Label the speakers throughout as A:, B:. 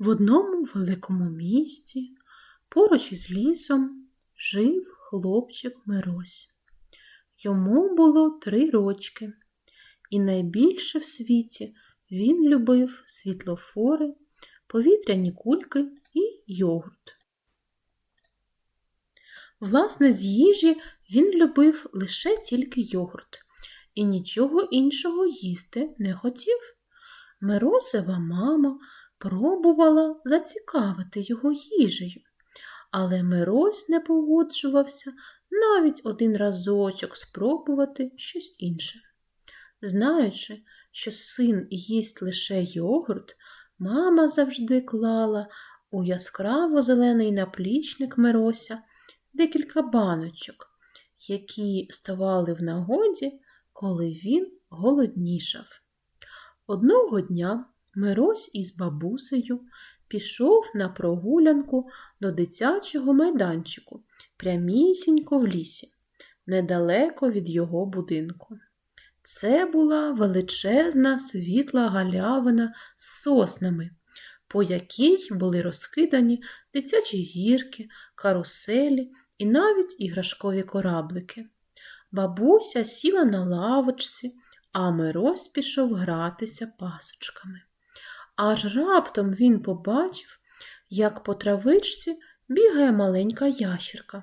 A: В одному великому місті, поруч із лісом, жив хлопчик Мирось. Йому було три рочки, і найбільше в світі він любив світлофори, повітряні кульки і йогурт. Власне, з їжі він любив лише тільки йогурт і нічого іншого їсти не хотів. Миросева мама пробувала зацікавити його їжею, але Мирось не погоджувався навіть один разочок спробувати щось інше. Знаючи, що син їсть лише йогурт, мама завжди клала у яскраво зелений наплічник Мирося декілька баночок, які ставали в нагоді, коли він голоднішав. Одного дня Мирось із бабусею пішов на прогулянку до дитячого майданчику прямісінько в лісі, недалеко від його будинку. Це була величезна світла галявина з соснами, по якій були розкидані дитячі гірки, каруселі і навіть іграшкові кораблики. Бабуся сіла на лавочці, а Мирось пішов гратися пасочками. Аж раптом він побачив, як по травичці бігає маленька ящірка.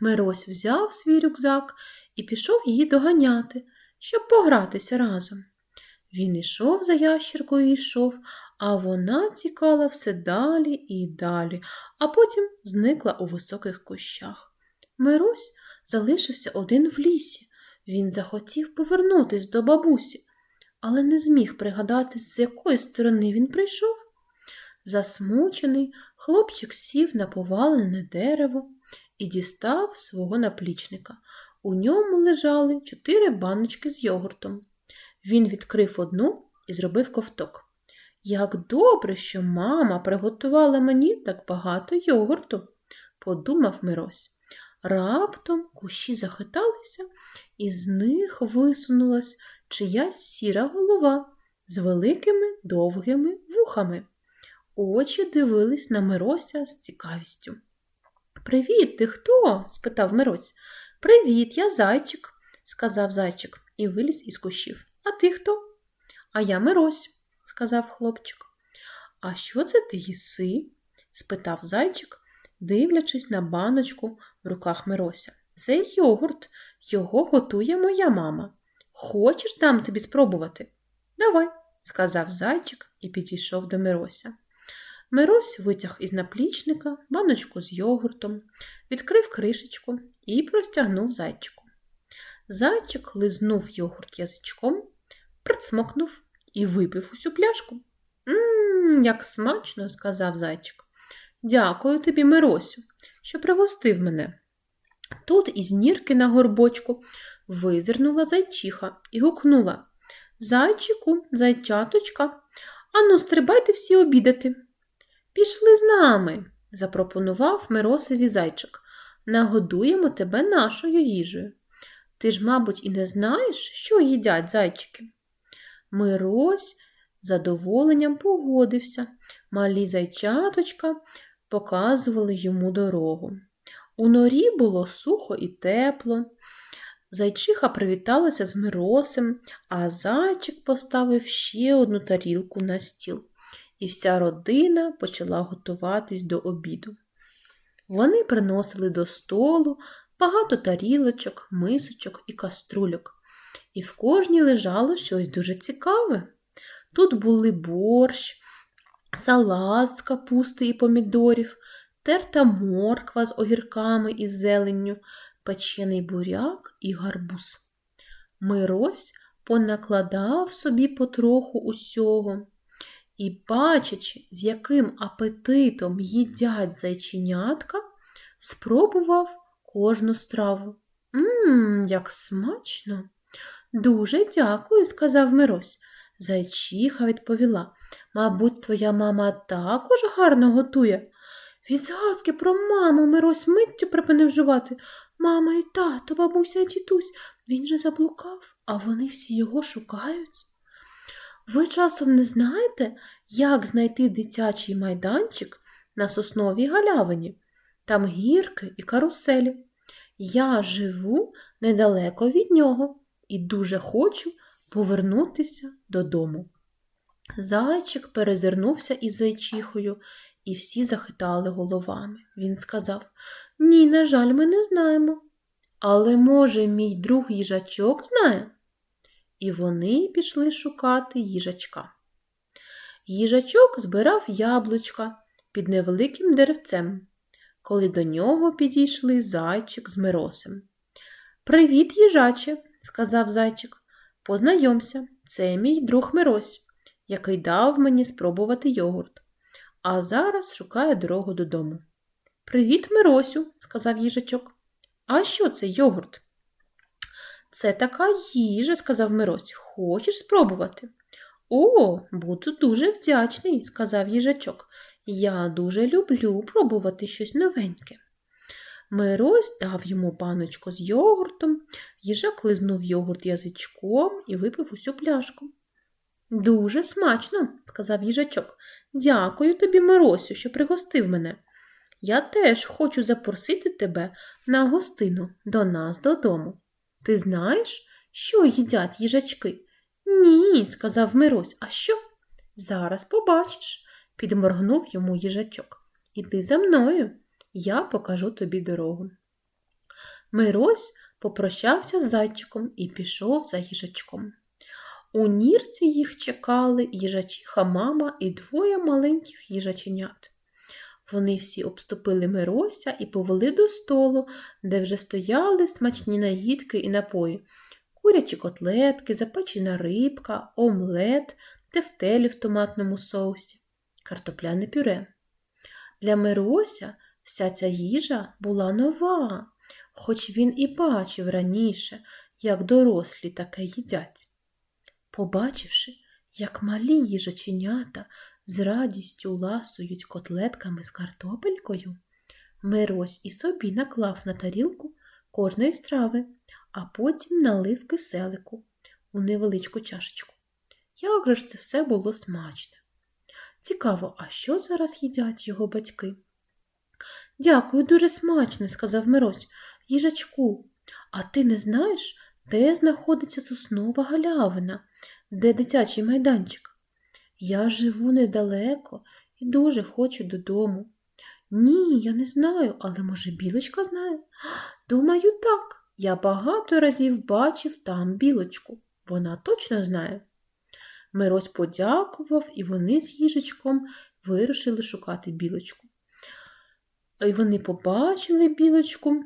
A: Мирось взяв свій рюкзак і пішов її доганяти, щоб погратися разом. Він ішов за ящіркою і йшов, а вона тікала все далі і далі, а потім зникла у високих кущах. Мирось залишився один в лісі. Він захотів повернутись до бабусі, але не зміг пригадати, з якої сторони він прийшов. Засмучений, хлопчик сів на повалене дерево і дістав свого наплічника. У ньому лежали чотири баночки з йогуртом. Він відкрив одну і зробив ковток. Як добре, що мама приготувала мені так багато йогурту, подумав Мирось. Раптом кущі захиталися, і з них висунулась чиясь сіра голова з великими довгими вухами. Очі дивились на Мирося з цікавістю. Привіт, ти хто? спитав Мирось. Привіт, я зайчик, сказав зайчик і виліз із кущів. А ти хто? А я Мирось, сказав хлопчик. А що це ти їси? спитав зайчик, дивлячись на баночку в руках Мирося. Це йогурт, його готує моя мама. Хочеш дам тобі спробувати? Давай, сказав зайчик і підійшов до Мирося. Мирось витяг із наплічника баночку з йогуртом, відкрив кришечку і простягнув зайчику. Зайчик лизнув йогурт язичком, прицмокнув і випив усю пляшку. Мм, як смачно, сказав зайчик. Дякую тобі, Миросю, що пригостив мене. Тут із нірки на горбочку визирнула зайчиха і гукнула Зайчику, зайчаточка, ану, стрибайте всі обідати. Пішли з нами, запропонував Миросові зайчик. Нагодуємо тебе нашою їжею. Ти ж, мабуть, і не знаєш, що їдять зайчики. Мирось задоволенням погодився. Малі зайчаточка показували йому дорогу. У норі було сухо і тепло. Зайчиха привіталася з Миросем, а зайчик поставив ще одну тарілку на стіл, і вся родина почала готуватись до обіду. Вони приносили до столу багато тарілочок, мисочок і каструльок, і в кожній лежало щось дуже цікаве. Тут були борщ, салат з капусти і помідорів, терта морква з огірками і зеленню, печений буряк і гарбуз. Мирось понакладав собі потроху усього і, бачачи, з яким апетитом їдять зайченятка, спробував кожну страву. Мм, як смачно. Дуже дякую, сказав Мирось. Зайчиха відповіла. Мабуть, твоя мама також гарно готує. Від згадки про маму Мирось миттю припинив жувати. Мама і тато, бабуся і тітусь, він же заблукав, а вони всі його шукають. Ви часом не знаєте, як знайти дитячий майданчик на сосновій галявині. Там гірки і каруселі. Я живу недалеко від нього і дуже хочу повернутися додому. Зайчик перезирнувся із зайчихою, і всі захитали головами. Він сказав Ні, на жаль, ми не знаємо. Але, може, мій друг їжачок знає? І вони пішли шукати їжачка. Їжачок збирав яблучка під невеликим деревцем, коли до нього підійшли зайчик з Миросем. Привіт, їжаче, сказав зайчик. Познайомся, це мій друг Мирось, який дав мені спробувати йогурт, а зараз шукає дорогу додому. Привіт, Миросю, сказав їжачок. А що це йогурт? Це така їжа, сказав Мирось. Хочеш спробувати? О, буду дуже вдячний, сказав їжачок. Я дуже люблю пробувати щось новеньке. Мирось дав йому баночку з йогуртом, їжак лизнув йогурт язичком і випив усю пляшку. Дуже смачно, сказав їжачок. Дякую тобі, Миросю, що пригостив мене. Я теж хочу запросити тебе на гостину до нас додому. Ти знаєш, що їдять їжачки? Ні, сказав Мирось. А що? Зараз побачиш, підморгнув йому їжачок. Іди за мною, я покажу тобі дорогу. Мирось попрощався з зайчиком і пішов за їжачком. У нірці їх чекали їжачиха мама і двоє маленьких їжаченят. Вони всі обступили Мирося і повели до столу, де вже стояли смачні наїдки і напої, курячі котлетки, запечена рибка, омлет, тефтелі в томатному соусі, картопляне пюре. Для Мирося вся ця їжа була нова, хоч він і бачив раніше, як дорослі таке їдять. Побачивши, як малі їжаченята з радістю ласують котлетками з картопелькою, Мирось і собі наклав на тарілку кожної страви, а потім налив киселику у невеличку чашечку. Як же ж це все було смачне. Цікаво, а що зараз їдять його батьки? Дякую, дуже смачно, сказав Мирось, їжачку. А ти не знаєш, де знаходиться соснова галявина, де дитячий майданчик? Я живу недалеко і дуже хочу додому. Ні, я не знаю, але, може, білочка знає? Думаю, так. Я багато разів бачив там білочку. Вона точно знає. Мирось подякував, і вони з їжечком вирушили шукати білочку. І вони побачили білочку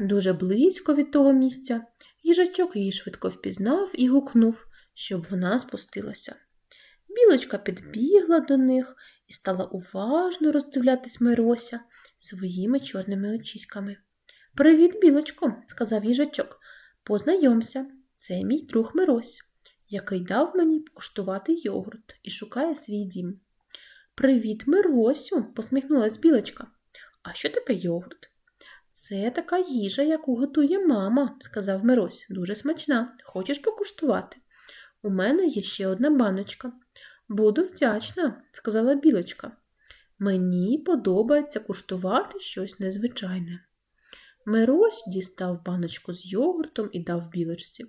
A: дуже близько від того місця. Їжачок її швидко впізнав і гукнув, щоб вона спустилася. Білочка підбігла до них і стала уважно роздивлятись Мирося своїми чорними очиськами. Привіт, білочко, сказав їжачок. Познайомся, це мій друг Мирось, який дав мені покуштувати йогурт і шукає свій дім. Привіт, Миросю, посміхнулась білочка. А що таке йогурт? Це така їжа, яку готує мама, сказав Мирось. Дуже смачна. Хочеш покуштувати? У мене є ще одна баночка. Буду вдячна, сказала білочка. Мені подобається куштувати щось незвичайне. Мирось дістав баночку з йогуртом і дав білочці.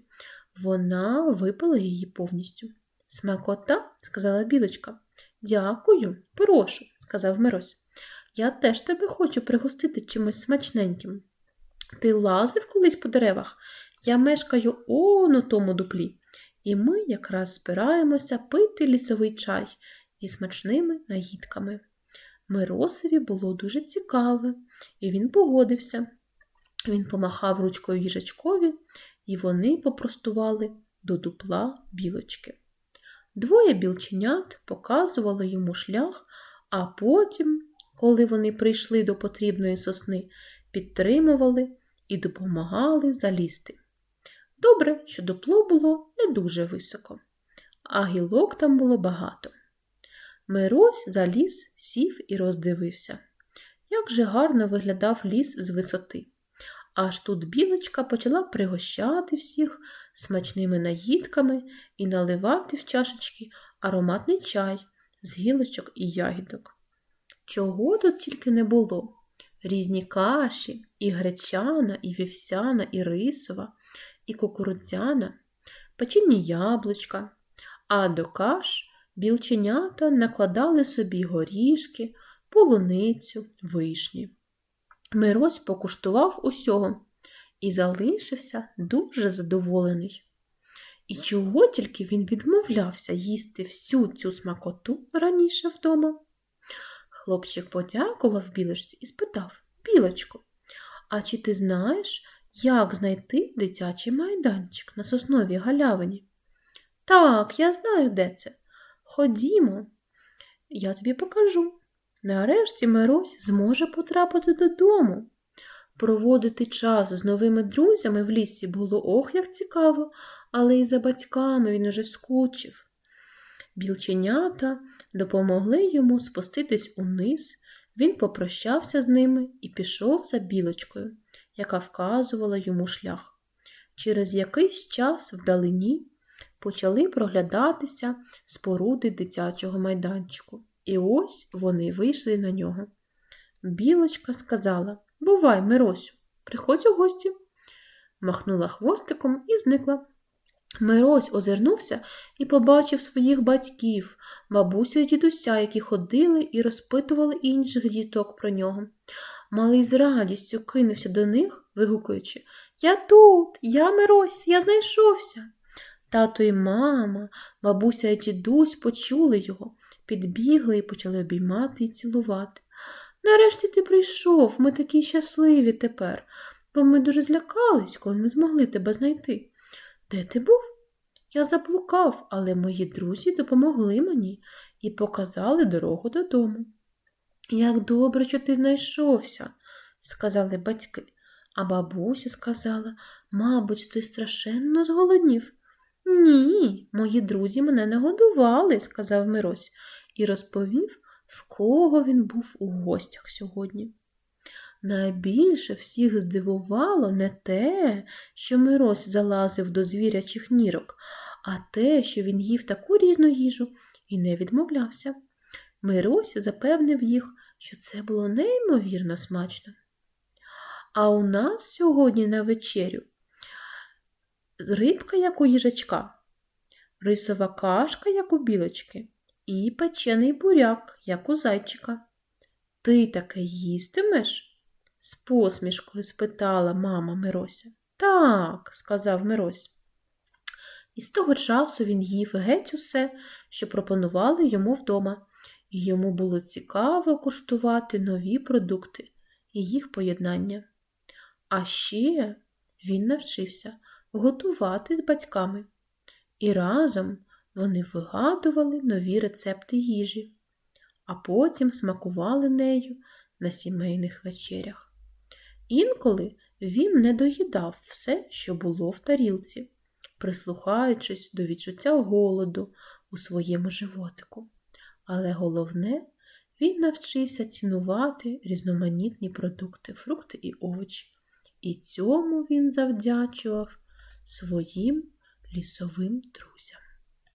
A: Вона випила її повністю. Смакота, сказала білочка. Дякую, прошу, сказав Мирось. Я теж тебе хочу пригостити чимось смачненьким. Ти лазив колись по деревах? Я мешкаю он у тому дуплі, і ми якраз збираємося пити лісовий чай зі смачними наїдками. Миросові було дуже цікаве, і він погодився. Він помахав ручкою їжачкові, і вони попростували до дупла білочки. Двоє білченят показували йому шлях, а потім, коли вони прийшли до потрібної сосни, підтримували і допомагали залізти. Добре, що дупло було не дуже високо, а гілок там було багато. Мирось заліз, сів і роздивився. Як же гарно виглядав ліс з висоти. Аж тут білочка почала пригощати всіх смачними наїдками і наливати в чашечки ароматний чай з гілочок і ягідок. Чого тут тільки не було? Різні каші, і гречана, і вівсяна, і рисова, і кукурудзяна, печінні яблучка, а до каш білченята накладали собі горішки, полуницю, вишні. Мирось покуштував усього і залишився дуже задоволений. І чого тільки він відмовлявся їсти всю цю смакоту раніше вдома? Хлопчик подякував білочці і спитав Білочко, а чи ти знаєш, як знайти дитячий майданчик на сосновій галявині? Так, я знаю, де це. Ходімо, я тобі покажу. Нарешті Мирось зможе потрапити додому. Проводити час з новими друзями в лісі було ох, як цікаво, але і за батьками він уже скучив. Білченята допомогли йому спуститись униз, він попрощався з ними і пішов за білочкою, яка вказувала йому шлях. Через якийсь час вдалині почали проглядатися споруди дитячого майданчику, і ось вони вийшли на нього. Білочка сказала Бувай, Миросю, приходь у гості. Махнула хвостиком і зникла. Мирось озирнувся і побачив своїх батьків, бабусю і дідуся, які ходили і розпитували інших діток про нього. Малий з радістю кинувся до них, вигукуючи Я тут, я Мирось, я знайшовся. Тато і мама, бабуся і дідусь почули його, підбігли і почали обіймати і цілувати. Нарешті ти прийшов, ми такі щасливі тепер, бо ми дуже злякались, коли не змогли тебе знайти. Де ти був? Я заблукав, але мої друзі допомогли мені і показали дорогу додому. Як добре, що ти знайшовся, сказали батьки, а бабуся сказала, мабуть, ти страшенно зголоднів. Ні, мої друзі мене не годували, сказав Мирось і розповів, в кого він був у гостях сьогодні. Найбільше всіх здивувало не те, що Мирось залазив до звірячих нірок, а те, що він їв таку різну їжу і не відмовлявся. Мирось запевнив їх, що це було неймовірно смачно. А у нас сьогодні на вечерю рибка, як у їжачка, рисова кашка, як у білочки, і печений буряк, як у зайчика. Ти таке їстимеш? з посмішкою спитала мама Мирося. Так, сказав Мирось. І з того часу він їв геть усе, що пропонували йому вдома, і йому було цікаво куштувати нові продукти і їх поєднання. А ще він навчився готувати з батьками, і разом вони вигадували нові рецепти їжі, а потім смакували нею на сімейних вечерях. Інколи він не доїдав все, що було в тарілці, прислухаючись до відчуття голоду у своєму животику. Але головне, він навчився цінувати різноманітні продукти, фрукти і овочі, і цьому він завдячував своїм лісовим друзям.